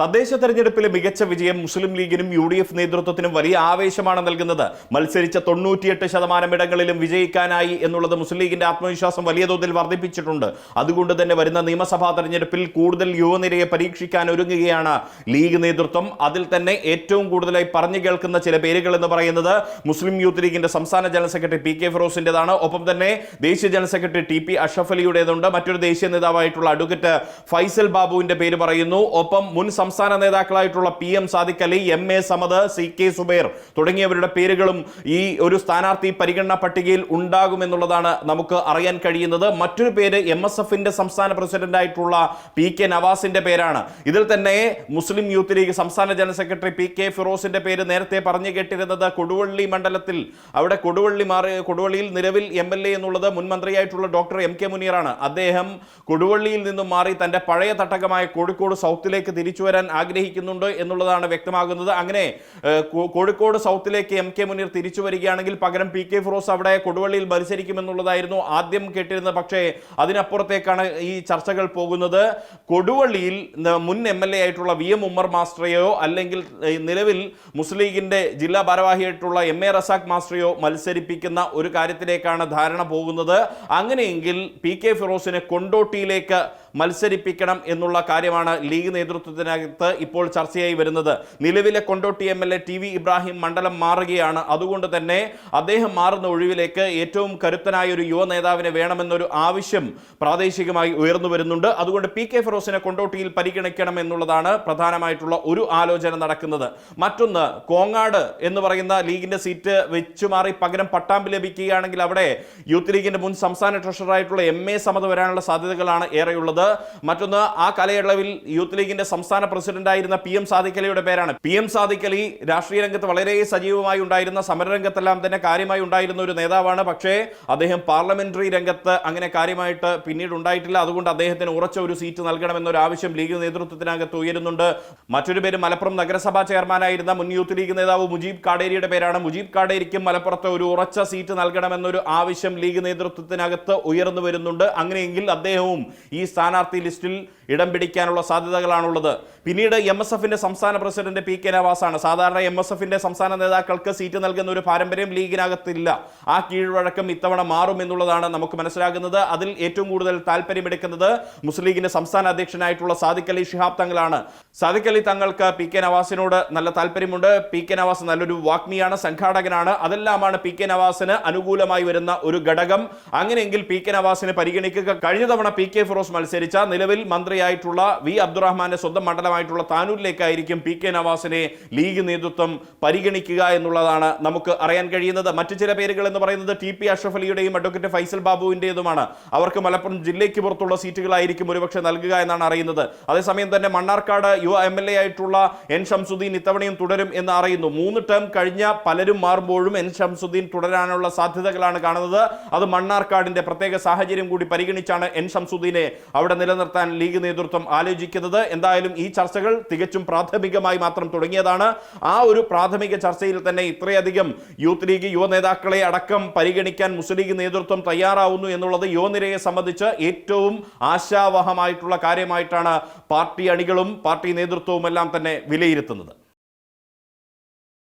തദ്ദേശ തെരഞ്ഞെടുപ്പിലെ മികച്ച വിജയം മുസ്ലിം ലീഗിനും യു ഡി എഫ് നേതൃത്വത്തിനും വലിയ ആവേശമാണ് നൽകുന്നത്. മത്സരിച്ച തൊണ്ണൂറ്റിയെട്ട് ശതമാനം ഇടങ്ങളിലും വിജയിക്കാനായി എന്നുള്ളത് മുസ്ലിം ലീഗിന്റെ ആത്മവിശ്വാസം വലിയ തോതിൽ വർദ്ധിപ്പിച്ചിട്ടുണ്ട്. അതുകൊണ്ട് തന്നെ വരുന്ന നിയമസഭാ തെരഞ്ഞെടുപ്പിൽ കൂടുതൽ യുവനിരയെ പരീക്ഷിക്കാൻ ഒരുങ്ങുകയാണ് ലീഗ് നേതൃത്വം. അതിൽ തന്നെ ഏറ്റവും കൂടുതലായി പറഞ്ഞു കേൾക്കുന്ന ചില പേരുകൾ എന്ന് പറയുന്നത് മുസ്ലിം യൂത്ത് ലീഗിന്റെ സംസ്ഥാന ജനറൽ സെക്രട്ടറി പി കെ ഫിറോസിന്റെതാണ് ഒപ്പം തന്നെ ദേശീയ general secretary T P Ashaf അലിയുടേതുണ്ട്. മറ്റൊരു ദേശീയ നേതാവായിട്ടുള്ള അഡ്വക്കേറ്റ് ഫൈസൽ ബാബുവിന്റെ പേര് പറയുന്നു. ഒപ്പം മുൻ സംസ്ഥാന നേതാക്കളായിട്ടുള്ള P M Sadiq Ali M A Samad C K Zubair തുടങ്ങിയവരുടെ പേരുകളും ഈ ഒരു സ്ഥാനാർത്ഥി പരിഗണന പട്ടികയിൽ ഉണ്ടാകുമെന്നുള്ളതാണ് നമുക്ക് അറിയാൻ കഴിയുന്നത്. മറ്റൊരു പേര് എം എസ് എഫിന്റെ സംസ്ഥാന പ്രസിഡന്റായിട്ടുള്ള പി കെ നവാസിന്റെ പേരാണ്. ഇതിൽ തന്നെ മുസ്ലിം യൂത്ത് ലീഗ് സംസ്ഥാന ജനറൽ സെക്രട്ടറി പി കെ ഫിറോസിന്റെ പേര് നേരത്തെ പറഞ്ഞു കേട്ടിരുന്നത് കൊടുവള്ളി മണ്ഡലത്തിൽ. അവിടെ കൊടുവള്ളി മാറി കൊടുവള്ളിയിൽ നിലവിൽ എം എൽ എ എന്നുള്ളത് മുൻ മന്ത്രിയായിട്ടുള്ള ഡോക്ടർ എം കെ മുനീറാണ്. അദ്ദേഹം കൊടുവള്ളിയിൽ നിന്നും മാറി തന്റെ പഴയ തട്ടകമായ കോഴിക്കോട് സൗത്തിലേക്ക് തിരിച്ചു വരാൻ ആഗ്രഹിക്കുന്നുണ്ട് എന്നുള്ളതാണ് വ്യക്തമാകുന്നത്. അങ്ങനെ കോഴിക്കോട് സൗത്തിലേക്ക് എം കെ മുനീർ തിരിച്ചു വരികയാണെങ്കിൽ പകരം പി കെ ഫിറോസ് അവിടെ കൊടുവള്ളിയിൽ മത്സരിക്കുമെന്നുള്ളതായിരുന്നു ആദ്യം കേട്ടിരുന്നത്. പക്ഷേ അതിനപ്പുറത്തേക്കാണ് ഈ ചർച്ചകൾ പോകുന്നത്. കൊടുവള്ളിയിൽ മുൻ എം എൽ എ ആയിട്ടുള്ള വി എം ഉമ്മർ മാസ്റ്ററെയോ അല്ലെങ്കിൽ നിലവിൽ മുസ്ലിം ലീഗിന്റെ ജില്ലാ ഭാരവാഹിയായിട്ടുള്ള എം എ റസാഖ് മാസ്റ്ററെയോ മത്സരിപ്പിക്കുന്ന ഒരു കാര്യത്തിലേക്കാണ് ധാരണ പോകുന്നത്. അങ്ങനെയെങ്കിൽ പി കെ ഫിറോസിനെ കൊണ്ടോട്ടിയിലേക്ക് മത്സരിപ്പിക്കണം എന്നുള്ള കാര്യമാണ് ലീഗ് നേതൃത്വത്തിനകത്ത് ഇപ്പോൾ ചർച്ചയായി വരുന്നത്. നിലവിലെ Kondotty M L A T V Ibrahim മണ്ഡലം മാറുകയാണ്. അതുകൊണ്ട് തന്നെ അദ്ദേഹം മാറുന്ന ഒഴിവിലേക്ക് ഏറ്റവും കരുത്തനായ ഒരു യുവ നേതാവിനെ വേണമെന്നൊരു ആവശ്യം പ്രാദേശികമായി ഉയർന്നു വരുന്നുണ്ട്. അതുകൊണ്ട് പി കെ ഫിറോസിനെ കൊണ്ടോട്ടിയിൽ പരിഗണിക്കണം എന്നുള്ളതാണ് പ്രധാനമായിട്ടുള്ള ഒരു ആലോചന നടക്കുന്നത്. മറ്റൊന്ന് കോങ്ങാട് എന്ന് പറയുന്ന ലീഗിന്റെ സീറ്റ് വെച്ചുമാറി പകരം പട്ടാമ്പ് ലഭിക്കുകയാണെങ്കിൽ അവിടെ യൂത്ത് ലീഗിന്റെ മുൻ സംസ്ഥാന ട്രഷററായിട്ടുള്ള എം എ സമത് വരാനുള്ള സാധ്യതകളാണ് ഏറെയുള്ളത്. മറ്റൊന്ന് ആ കാലയളവിൽ യൂത്ത് ലീഗിന്റെ സംസ്ഥാന പ്രസിഡന്റായിരുന്ന പി എം സാദിഖലിയുടെ പേരാണ്. പി എം സാദിഖലി രാഷ്ട്രീയ രംഗത്ത് വളരെ സജീവമായി ഉണ്ടായിരുന്ന സമരരംഗത്തെല്ലാം തന്നെ കാര്യമായി ഉണ്ടായിരുന്ന ഒരു നേതാവാണ്. പക്ഷേ അദ്ദേഹം പാർലമെന്ററി രംഗത്ത് അങ്ങനെ കാര്യമായിട്ട് പിന്നീട് ഉണ്ടായിട്ടില്ല. അതുകൊണ്ട് അദ്ദേഹത്തിന് ഉറച്ച ഒരു സീറ്റ് നൽകണമെന്നൊരു ആവശ്യം ലീഗ് നേതൃത്വത്തിനകത്ത് ഉയരുന്നുണ്ട്. മറ്റൊരു പേര് മലപ്പുറം നഗരസഭാ ചെയർമാനായിരുന്ന മുൻ യൂത്ത് ലീഗ് നേതാവ് മുജീബ് കാടേരിയുടെ പേരാണ്. മുജീബ് കാടേരിക്കും മലപ്പുറത്ത് ഒരു ഉറച്ച സീറ്റ് നൽകണമെന്നൊരു ആവശ്യം ലീഗ് നേതൃത്വത്തിനകത്ത് ഉയർന്നു വരുന്നുണ്ട്. അങ്ങനെയെങ്കിൽ അദ്ദേഹവും ഈ സ്ഥാനാർത്ഥി ലിസ്റ്റിൽ ഇടം പിടിക്കാനുള്ള സാധ്യതകളാണുള്ളത്. പിന്നീട് എം എസ് എഫിന്റെ സംസ്ഥാന പ്രസിഡന്റ് പി കെ നവാസാണ്. സാധാരണ എം എസ് എഫിന്റെ സംസ്ഥാന നേതാക്കൾക്ക് സീറ്റ് നൽകുന്ന ഒരു പാരമ്പര്യം ലീഗിനകത്തില്ല. ആ കീഴ്വഴക്കം ഇത്തവണ മാറും എന്നുള്ളതാണ് നമുക്ക് മനസ്സിലാകുന്നത്. അതിൽ ഏറ്റവും കൂടുതൽ താല്പര്യമെടുക്കുന്നത് മുസ്ലിം ലീഗിന്റെ സംസ്ഥാന അധ്യക്ഷനായിട്ടുള്ള സാദിഖ് അലി ഷിഹാബ് തങ്ങളാണ്. സാദിഖ് അലി തങ്ങൾക്ക് പി കെ നവാസിനോട് നല്ല താല്പര്യമുണ്ട്. പി കെ നവാസ് നല്ലൊരു വാഗ്മിയാണ് സംഘാടകനാണ്. അതെല്ലാമാണ് പി കെ നവാസിന് അനുകൂലമായി വരുന്ന ഒരു ഘടകം. അങ്ങനെയെങ്കിൽ പി കെ നവാസിനെ പരിഗണിക്കുക. കഴിഞ്ഞ തവണ പി കെ ഫിറോസ് മത്സരിച്ച നിലവിൽ മന്ത്രിയായിട്ടുള്ള വി അബ്ദുറഹ്മാന്റെ സ്വന്തം മണ്ഡലമായിട്ടുള്ള താനൂരിലേക്കായിരിക്കും പി കെ നവാസിനെ ലീഗ് നേതൃത്വം പരിഗണിക്കുക എന്നുള്ളതാണ് നമുക്ക് അറിയാൻ കഴിയുന്നത്. മറ്റു ചില പേരുകൾ എന്ന് പറയുന്നത് ടി പി അഷ്റഫ് അലിയുടെയും അഡ്വക്കേറ്റ് ഫൈസൽ ബാബുവിന്റെതുമാണ് അവർക്ക് മലപ്പുറം ജില്ലയ്ക്ക് പുറത്തുള്ള സീറ്റുകളായിരിക്കും ഒരുപക്ഷെ നൽകുക എന്നാണ് അറിയുന്നത്. അതേസമയം തന്നെ മണ്ണാർക്കാട് യുവ എം എൽ എ ആയിട്ടുള്ള എൻ ഷംസുദ്ദീൻ ഇത്തവണയും തുടരും എന്ന് അറിയുന്നു. മൂന്ന് ടേം കഴിഞ്ഞ പലരും മാറുമ്പോഴും എൻ ഷംസുദ്ദീൻ തുടരാനുള്ള സാധ്യതകളാണ് കാണുന്നത്. അത് മണ്ണാർക്കാടിന്റെ പ്രത്യേക സാഹചര്യം കൂടി പരിഗണിച്ചാണ് എൻ ഷംസുദ്ദീനെ അവിടെ നിലനിർത്താൻ ലീഗ് നേതൃത്വം ആലോചിക്കുന്നത്. എന്തായാലും ഈ ചർച്ചകൾ തികച്ചും പ്രാഥമികമായി മാത്രം തുടങ്ങിയതാണ്. ആ ഒരു പ്രാഥമിക ചർച്ചയിൽ തന്നെ ഇത്രയധികം യൂത്ത് ലീഗ് യുവ നേതാക്കളെ അടക്കം പരിഗണിക്കാൻ മുസ്ലിം ലീഗ് നേതൃത്വം തയ്യാറാവുന്നു എന്നുള്ളത് യുവനിരയെ സംബന്ധിച്ച് ഏറ്റവും ആശാവഹമായിട്ടുള്ള കാര്യമായിട്ടാണ് പാർട്ടി അണികളും പാർട്ടി നേതൃത്വവും എല്ലാം തന്നെ വിലയിരുത്തുന്നത്.